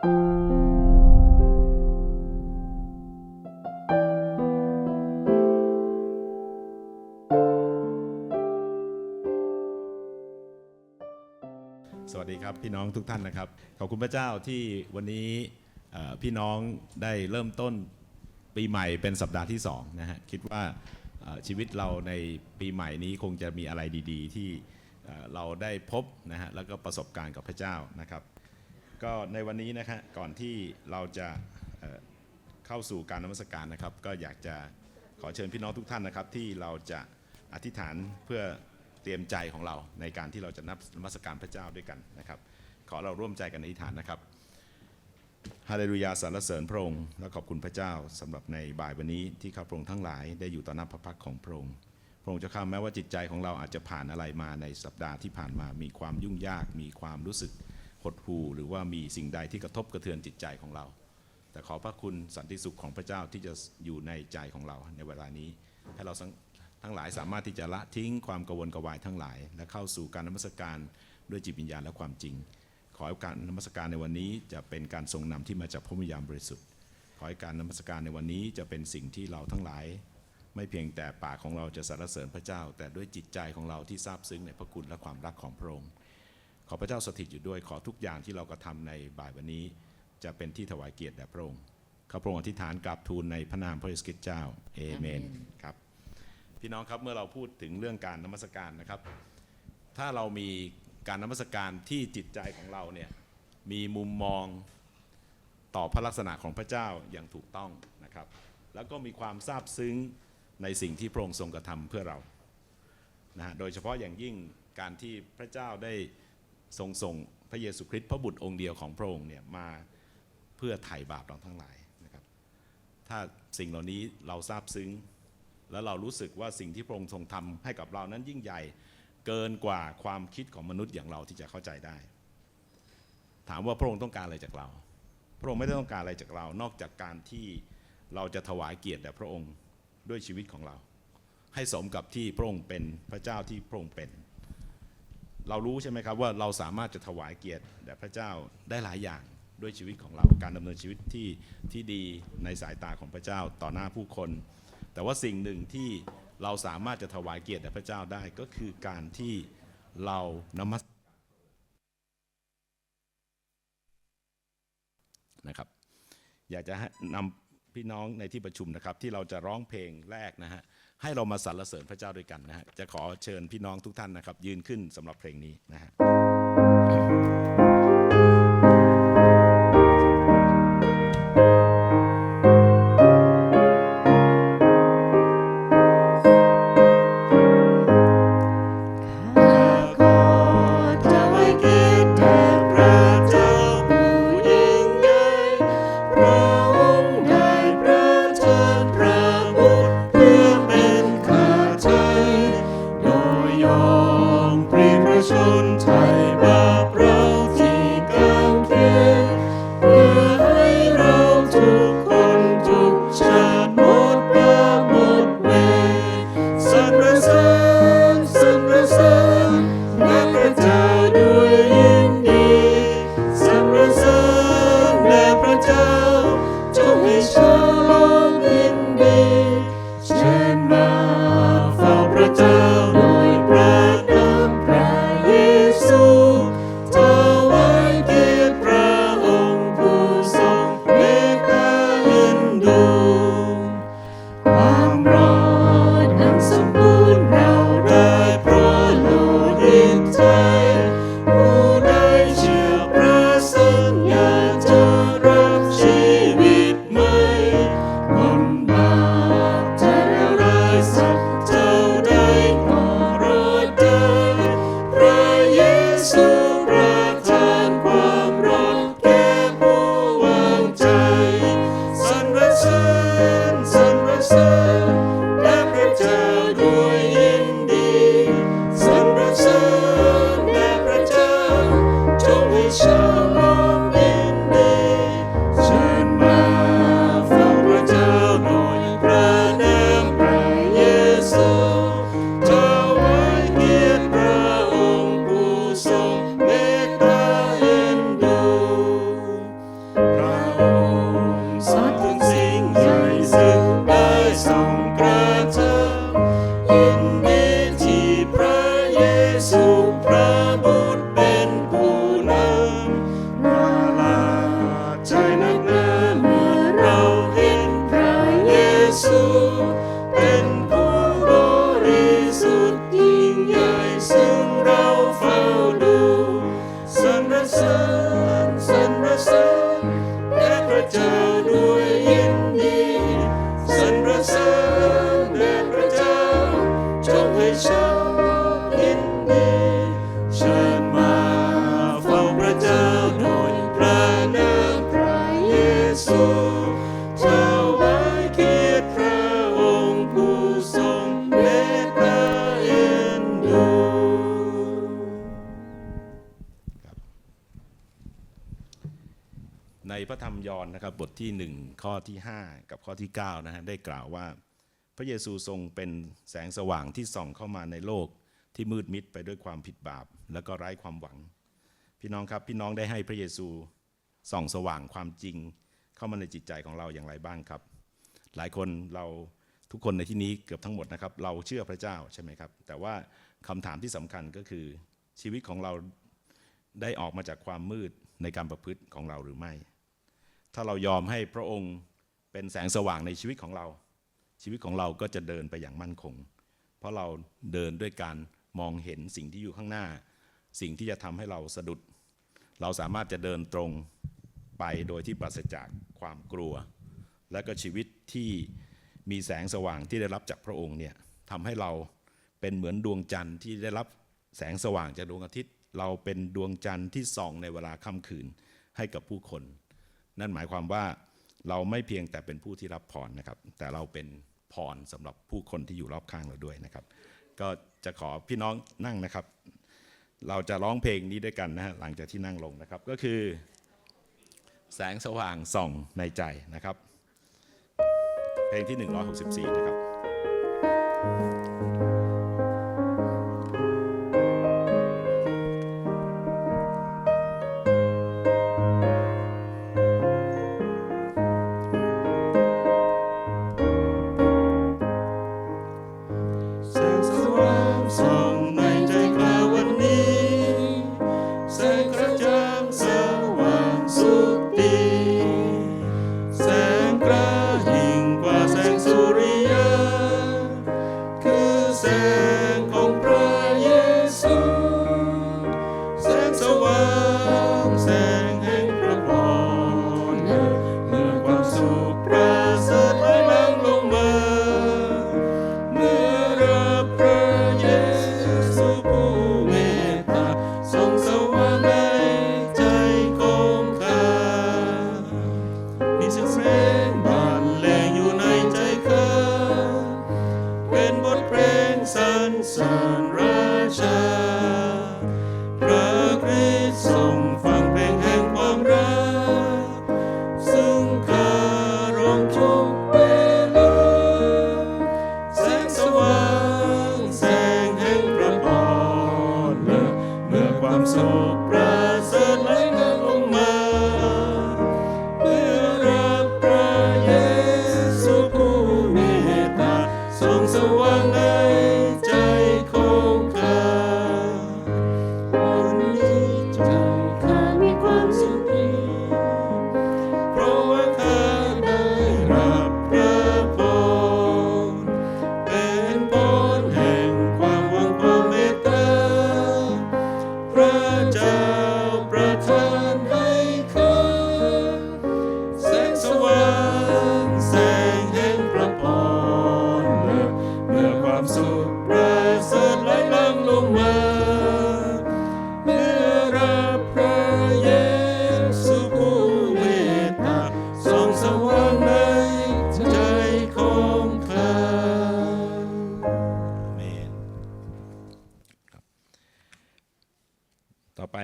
สวัสดีครับพี่น้องทุกท่านนะครับ ขอบคุณพระเจ้าที่วันนี้พี่น้องได้เริ่มต้นปีใหม่เป็นสัปดาห์ที่2นะฮะคิดว่าชีวิตเราในปีใหม่นี้คงจะมีอะไรดี ๆ ที่เราได้พบนะฮะแล้วก็ประสบการณ์กับพระเจ้านะครับ ก็ในวันนี้นะฮะก่อนที่เราจะเอ่อเข้าสู่การนมัสการนะครับ ก็อยากจะขอเชิญพี่น้องทุกท่านนะครับ ที่เราจะอธิษฐานเพื่อเตรียมใจของเราในการที่เราจะนับนมัสการพระเจ้าด้วยกันนะครับ ขอเราร่วมใจกันอธิษฐานนะครับฮาเลลูยาสรรเสริญพระองค์และขอบคุณพระเจ้าสำหรับในบ่ายวันนี้ที่ข้าพระองค์ทั้งหลายได้อยู่ต่อหน้าพระพักตร์ของพระองค์ พระองค์เจะข้าแม้ว่าจิตใจของเราอาจจะผ่านอะไรมาในสัปดาห์ที่ผ่านมา มีความยุ่งยาก มีความรู้สึก หดหู่หรือว่ามีสิ่งใดที่กระทบกระเทือนจิตใจของเรา แต่ขอพระคุณสันติสุขของพระเจ้าที่จะอยู่ในใจของเราในเวลานี้ ให้เราทั้งทั้งหลายสามารถที่จะละทิ้งความกังวลกระวายทั้งหลาย และเข้าสู่การนมัสการด้วยจิตวิญญาณและความจริง ขอให้การนมัสการในวันนี้จะเป็นการทรงนำที่มาจากพระวิญญาณบริสุทธิ์ ขอให้การนมัสการในวันนี้จะเป็นสิ่งที่เราทั้งหลาย ไม่เพียงแต่ปากของเราจะสรรเสริญพระเจ้า แต่ด้วยจิตใจของเราที่ซาบซึ้งในพระคุณและความรักของพระองค์ ขอพระเจ้าสถิตอยู่ด้วย ขอทุกอย่างที่เรากระทำในบ่ายวันนี้ จะเป็นที่ถวายเกียรติแด่พระองค์ข้าพระองค์อธิษฐานกราบทูลในพระนามพระเยซูคริสต์เจ้าเอเมนครับ พี่น้องครับเมื่อเราพูดถึงเรื่องการนมัสการนะครับ ถ้าเรามีการนมัสการที่จิตใจของเราเนี่ยมีมุมมองต่อพระลักษณะของพระเจ้าอย่างถูกต้องนะครับ แล้วก็มีความซาบซึ้งในสิ่งที่พระองค์ทรงกระทำเพื่อเรานะฮะโดยเฉพาะอย่างยิ่งการที่พระเจ้าได้ ทรงส่งพระเยซูคริสต์พระบุตรองค์เดียวของพระองค์เนี่ยมาเพื่อไถ่บาปเราทั้งหลายนะครับ ถ้าสิ่งเหล่านี้เราซาบซึ้ง แล้วเรารู้สึกว่าสิ่งที่พระองค์ทรงทำให้กับเรานั้นยิ่งใหญ่เกินกว่าความคิดของมนุษย์อย่างเราที่จะเข้าใจได้ ถามว่าพระองค์ต้องการอะไรจากเรา พระองค์ไม่ได้ต้องการอะไรจากเรา นอกจากการที่เราจะถวายเกียรติแด่พระองค์ด้วยชีวิตของเรา ให้สมกับที่พระองค์เป็นพระเจ้าที่พระองค์เป็น เรารู้ใช่ไหมครับว่าเราสามารถจะถวายเกียรติแด่พระเจ้าได้หลายอย่างด้วยชีวิตของเราการดำเนินชีวิตที่ที่ดีในสายตาของพระเจ้าต่อหน้าผู้คน แต่ว่าสิ่งหนึ่งที่เราสามารถจะถวายเกียรติแด่พระเจ้าได้ก็คือการที่เรานมัสนะครับ อยากจะนำพี่น้องในที่ประชุมนะครับ ที่เราจะร้องเพลงแรกนะฮะ ให้เรามาสรรเสริญพระเจ้าด้วยกันนะฮะจะขอเชิญพี่น้องทุกท่านนะครับ ยืนขึ้นสำหรับเพลงนี้นะฮะ ที่ 1 ข้อที่ 5 กับข้อที่9นะฮะได้กล่าวว่า พระเยซูทรงเป็นแสงสว่างที่ส่องเข้ามาในโลกที่มืดมิดไปด้วยความผิดบาป และก็ไร้ความหวัง พี่น้องครับพี่น้องได้ให้พระเยซูส่องสว่างความจริง เข้ามาในจิตใจของเราอย่างไรบ้างครับ หลายคนเราทุกคนในที่นี้เกือบทั้งหมดนะครับ เราเชื่อพระเจ้าใช่ไหมครับ แต่ว่าคำถามที่สำคัญก็คือชีวิตของเราได้ออกมาจากความมืดในการประพฤติของเราหรือไม่ ถ้าเรายอมให้พระองค์เป็นแสงสว่างในชีวิตของเรา ชีวิตของเราก็จะเดินไปอย่างมั่นคง เพราะเราเดินด้วยการมองเห็นสิ่งที่อยู่ข้างหน้า สิ่งที่จะทำให้เราสะดุด เราสามารถจะเดินตรงไปโดยที่ปราศจากความกลัว และก็ชีวิตที่มีแสงสว่างที่ได้รับจากพระองค์เนี่ยทำให้เราเป็นเหมือนดวงจันทร์ที่ได้รับแสงสว่างจากดวงอาทิตย์ เราเป็นดวงจันทร์ที่ส่องในเวลาค่ำคืนให้กับผู้คน นั่นหมายความว่าเราไม่เพียงแต่เป็นผู้ที่รับพรนะครับ แต่เราเป็นพรสำหรับผู้คนที่อยู่รอบข้างเราด้วยนะครับ ก็จะขอพี่น้องนั่งนะครับ เราจะร้องเพลงนี้ด้วยกันนะฮะหลังจากที่นั่งลงนะครับก็คือ แสงสว่างส่องในใจนะครับ เพลงที่ 164 นะครับ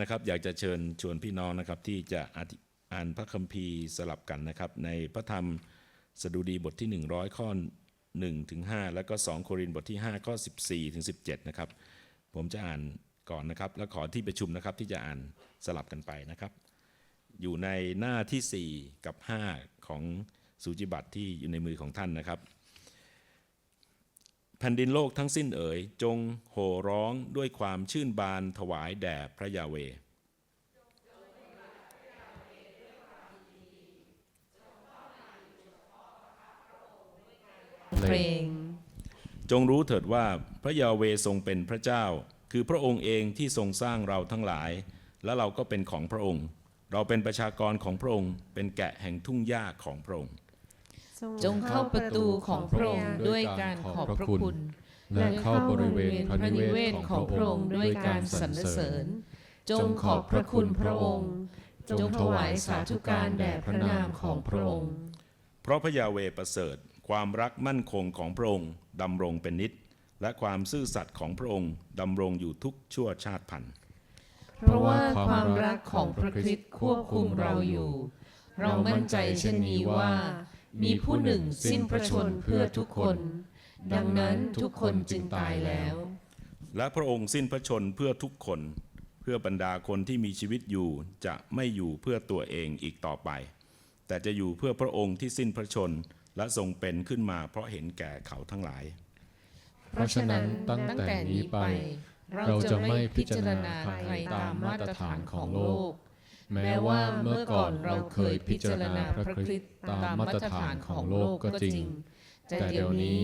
นะครับอยากจะเชิญชวนพี่น้องนะครับที่จะอ่านพระคัมภีร์สลับกันนะครับ ในพระธรรมสดุดีบทที่ 100 ข้อ1ถึง5แล้วก็ 2 โครินธ์บทที่ 5 ข้อ 14ถึง17 นะครับ ผมจะอ่านก่อนนะครับ แล้วขอที่ประชุมนะครับที่จะอ่านสลับกันไปนะครับ อยู่ในหน้าที่ 4 กับ 5 ของสูจิบัตรที่อยู่ในมือของท่านนะครับ แผ่นดินโลกทั้งสิ้นเอ๋ย จงโห่ร้องด้วยความชื่นบานถวายแด่พระยาเวเพลงจงรู้เถิดว่าพระยาเวทรงเป็นพระเจ้า คือพระองค์เองที่ทรงสร้างเราทั้งหลาย และเราก็เป็นของพระองค์ เราเป็นประชากรของพระองค์ เป็นแกะแห่งทุ่งหญ้าของพระองค์ จงเข้าประตูของพระองค์ด้วยการขอบพระคุณ และเข้าบริเวณพระพระนินิเวเวศศขขอองงพพระระอองงค์ค์ด้ด้ววยยกาการรสสรรรรเสเสริริญญจจงงขขออบบพพระระคุคุณณพพระระอองงค์ค์จจงงถถวาวายยสาสาธุธุกาการรแด่แด่พพระนานระามมขขอองงพพระระอองงค์ค์ เพราะพระยาเวประเสริฐความรักมั่นคงของพระองค์ดำรงเป็นนิจและความซื่อสัตย์ของพระองค์ดำรงอยู่ทุกชั่วชาติพันธุ์เพราะว่าความรักของพระคริสต์ควบคุมเราอยู่ เรามั่นใจเช่นนี้ว่า มีผู้หนึ่งสิ้นพระชนเพื่อทุกคน ดังนั้นทุกคนจึงตายแล้ว และพระองค์สิ้นพระชนเพื่อทุกคน เพื่อบรรดาคนที่มีชีวิตอยู่จะไม่อยู่เพื่อตัวเองอีกต่อไป แต่จะอยู่เพื่อพระองค์ที่สิ้นพระชนและทรงเป็นขึ้นมาเพราะเห็นแก่เขาทั้งหลาย เพราะฉะนั้นตั้งแต่นี้ไป เราจะไม่พิจารณาใครตามมาตรฐานของโลก แม้ว่าเมื่อก่อนเราเคยพิจารณาพระคริสต์ตามมาตรฐานของโลกก็จริง แต่เดี๋ยวนี้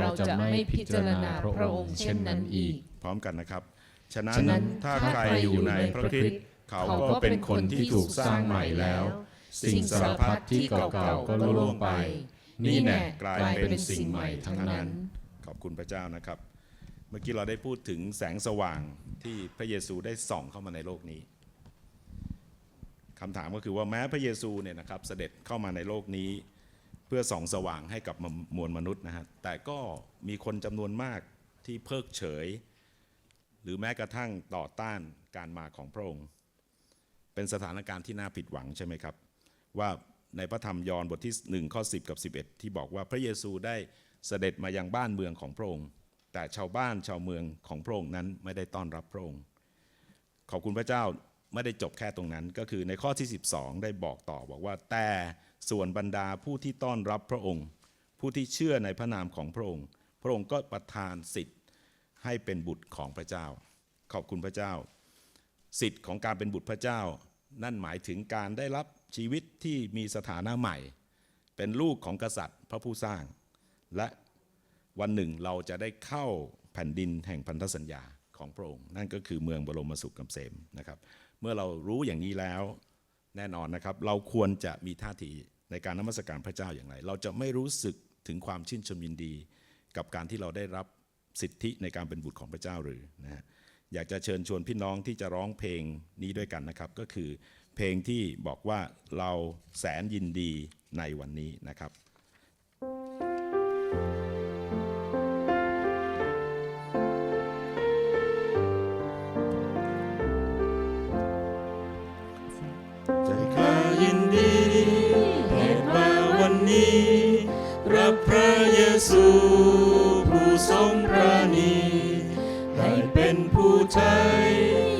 เราจะไม่พิจารณาพระองค์เช่นนั้นอีก พร้อมกันนะครับ ฉะนั้นฉะนั้นถ้าถ้าใครใครอยู่ในพระคริสต์เขาก็เป็นคนที่ถูกสร้างใหม่แล้ว สิ่งสารพัดที่เก่าๆก็ล่วงไป นี่แน่กลายเป็นสิ่งใหม่ทั้งนั้น ขอบคุณพระเจ้านะครับ เมื่อกี้เราได้พูดถึงแสงสว่างที่พระเยซูได้ส่องเข้ามาในโลกนี้ คำถามก็คือว่าแม้พระเยซูเนี่ยนะครับเสด็จเข้ามาในโลกนี้ เพื่อส่องสว่างให้กับมวลมนุษย์นะฮะแต่ก็มีคนจำนวนมากที่เพิกเฉย หรือแม้กระทั่งต่อต้านการมาของพระองค์ เป็นสถานการณ์ที่น่าผิดหวังใช่ไหมครับ ว่าในพระธรรมยอห์นบทที่ 1 ข้อ 10 กับ 11 ที่บอกว่าพระเยซูได้เสด็จมายังบ้านเมืองของพระองค์ แต่ชาวบ้านชาวเมืองของพระองค์นั้นไม่ได้ต้อนรับพระองค์ ขอบคุณพระเจ้า ไม่ได้จบแค่ตรงนั้น ก็คือในข้อที่ 12 ได้บอกต่อบอกว่า แต่ส่วนบรรดาผู้ที่ต้อนรับพระองค์ ผู้ที่เชื่อในพระนามของพระองค์ พระองค์ก็ประทานสิทธิ์ให้เป็นบุตรของพระเจ้า ขอบคุณพระเจ้า สิทธิ์ของการเป็นบุตรพระเจ้า นั่นหมายถึงการได้รับชีวิตที่มีสถานะใหม่ เป็นลูกของกษัตริย์พระผู้สร้าง และวันหนึ่งเราจะได้เข้าแผ่นดินแห่งพันธสัญญาของพระองค์ นั่นก็คือเมืองบรมสุขเกษมนะครับ มื่อเรารู้อย่างนี้แล้วแน่นอนนะครับ เราควรจะมีท่าทีในการนมัสการพระเจ้าอย่างไร เราจะไม่รู้สึกถึงความชื่นชมยินดี กับการที่เราได้รับสิทธิในการเป็นบุตรของพระเจ้าหรือนะฮะอยากจะเชิญชวนพี่น้องที่จะร้องเพลงนี้ด้วยกันนะครับ ก็คือเพลงที่บอกว่าเราแสนยินดีในวันนี้นะครับ นีรับพระเยซูผู้ทรงพระนีให้เป็นผู้ไทย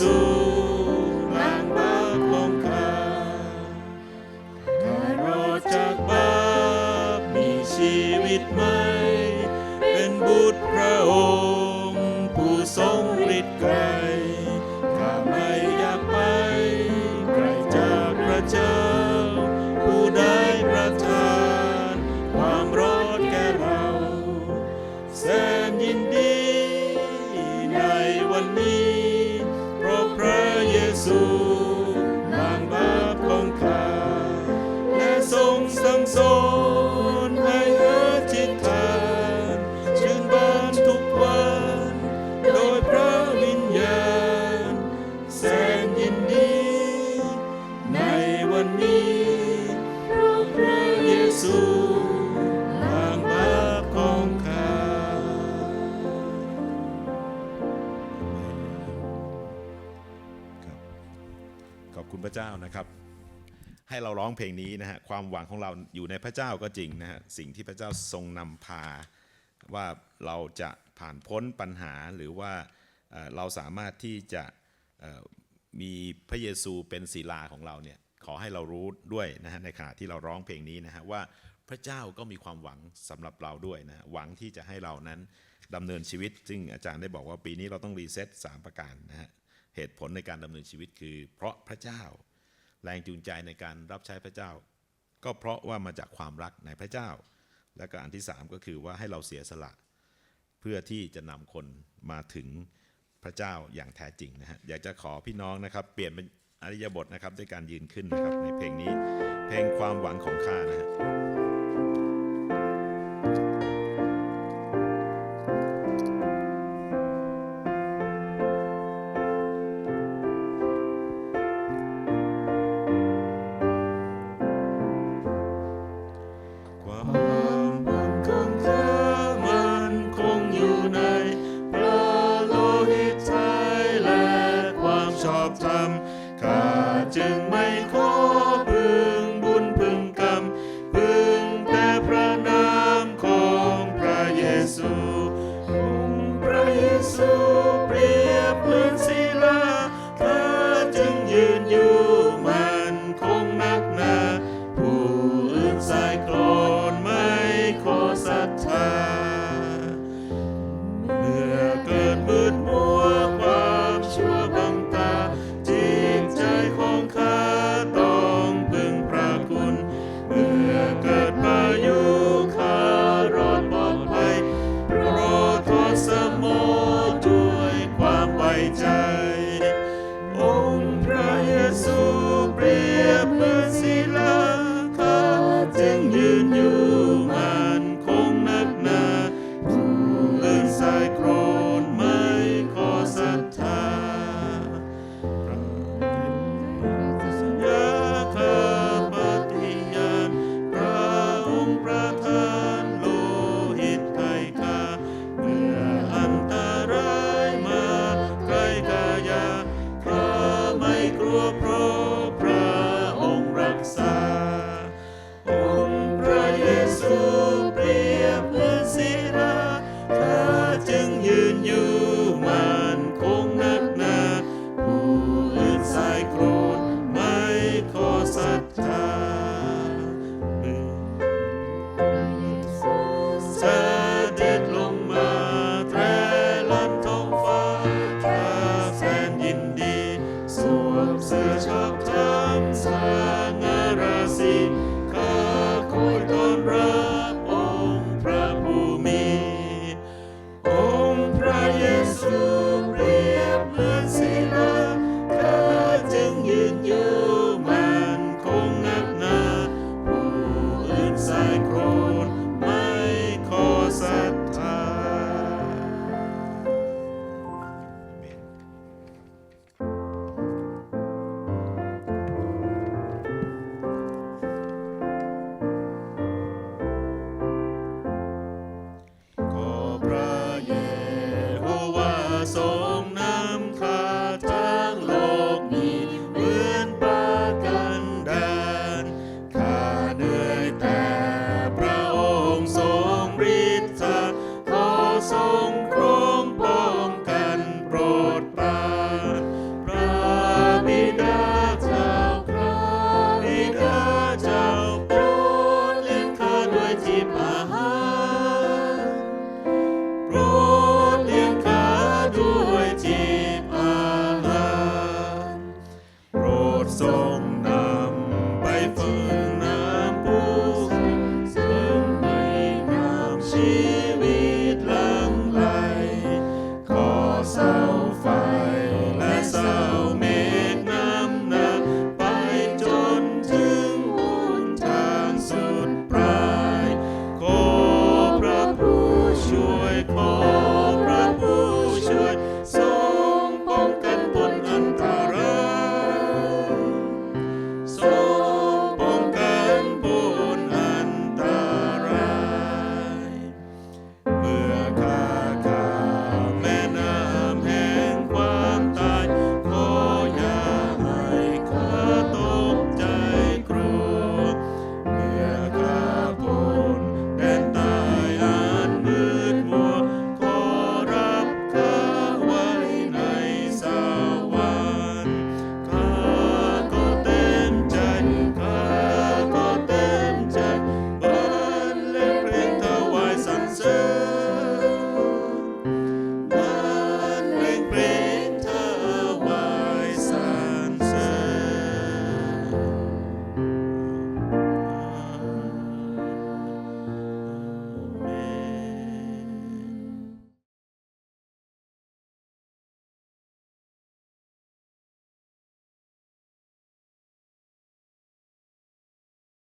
เเพลงนี้นะฮะความหวังของเราอยู่ในพระเจ้าก็จริงนะฮะสิ่งที่พระเจ้าทรงนำพา ว่าเราจะผ่านพ้นปัญหาหรือว่าเราสามารถที่จะมีพระเยซูเป็นศิลาของเราเนี่ยขอให้เรารู้ด้วยนะฮะในขณะที่เราร้องเพลงนี้นะฮะว่าพระเจ้าก็มีความหวังสำหรับเราด้วยนะฮะหวังที่จะให้เรานั้นดำเนินชีวิต ซึ่งอาจารย์ได้บอกว่าปีนี้เราต้องรีเซ็ตสามประการนะฮะเหตุผลในการดำเนินชีวิตคือ เพราะพระเจ้า แรงจูงใจในการรับใช้พระเจ้า ก็เพราะว่ามาจากความรักในพระเจ้า และก็อันที่สามก็คือว่าให้เราเสียสละ เพื่อที่จะนำคนมาถึงพระเจ้าอย่างแท้จริงนะฮะอยากจะขอพี่น้องนะครับ เปลี่ยนเป็นอริยบทนะครับด้วยการยืนขึ้นนะครับในเพลงนี้เพลงความหวังของข้านะฮะ no fire.